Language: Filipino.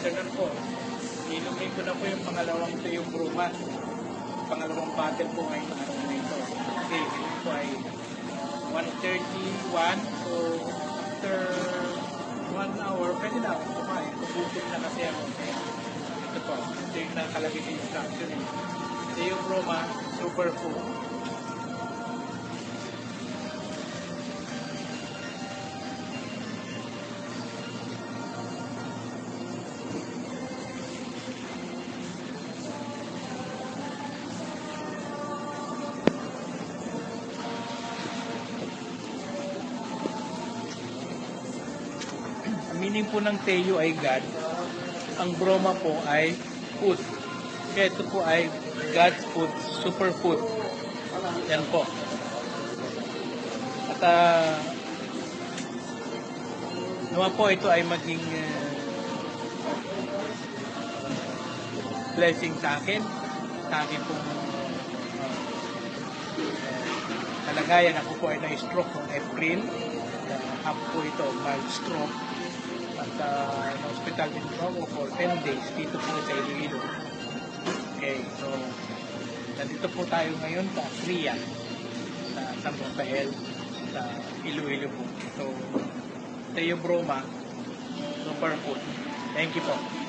afternoon po. Inumin ko na po yung pangalawang ito yung bruma. Pangalawang bottle po ngayon na ito. Okay, ito po ay 1.31. So, after one hour, pwede na ako kumain. Kubutok na kasi ako. Kaya, ito po, ito yung nakalagay sa instruction. eh. Ito yung bruma, superfood. Meaning po ng Teo ay God. Ang broma po ay food. Kaya ito po ay God's food, superfood. Yan po. At ah, nawa po ito ay maging ah, blessing sa akin. Sa akin pong ah, kalagayan. Ako po ay na-stroke noong April. Uh, half po ito, mild stroke. At uh, na-hospital din po for 10 days dito po sa Iloilo. Okay, so nandito po tayo ngayon sa Korea, sa San Rafael, sa Iloilo po. So, yung broma, super food. Thank you po.